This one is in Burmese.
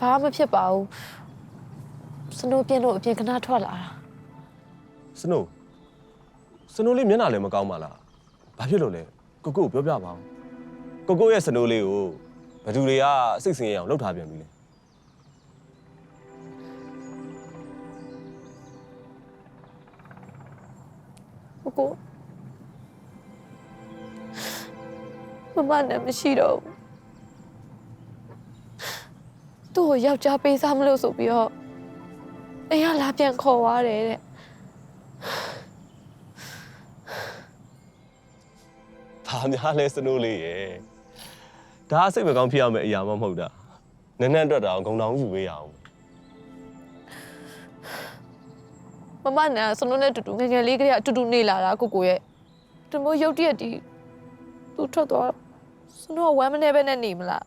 ဘာမှမဖြစ်ပါဘူးစနိုးပြင်းလို့အပြင်ခဏထွက်လာတာစနိုးစနိုးလေးမျက်နှာလည်းမကောင်းပါလားဘာဖြစ်လို့လဲကိုကိုကိုပြောပြပါဦးကိုကိုရဲ့စနိုးလေးကိုဘယ်သူတွေကစိတ်ဆင်းရအောင်လှုပ်ထားပြန်ပြီလဲကိုကိုမမနဲ့မရှိတော့ဘူး သူ့ကိုယောက်ျားပေးစားမလို့ဆိုပြီးတော့အင်းကလာပြန်ခေါ်သွားတယ်တဲ့ဒါများလဲစနိုးလေးရဲ့ဒါစိတ်မကောင်းဖြစ်ရမယ့်အရာမှမဟုတ်တာနန်းနန်းအတွက်တောင်ဂုံတောင်ယူပေးရအောင်မမနဲ့စနိုးနဲ့တူတူငယ်ငယ်လေးကလေးကအတူတူနေလာတာကိုကိုရဲ့ဒီမို့ရုတ်တရက်ဒီသူထွက်သွားစနိုးကဝမ်းမနေပဲနဲ့နေမလား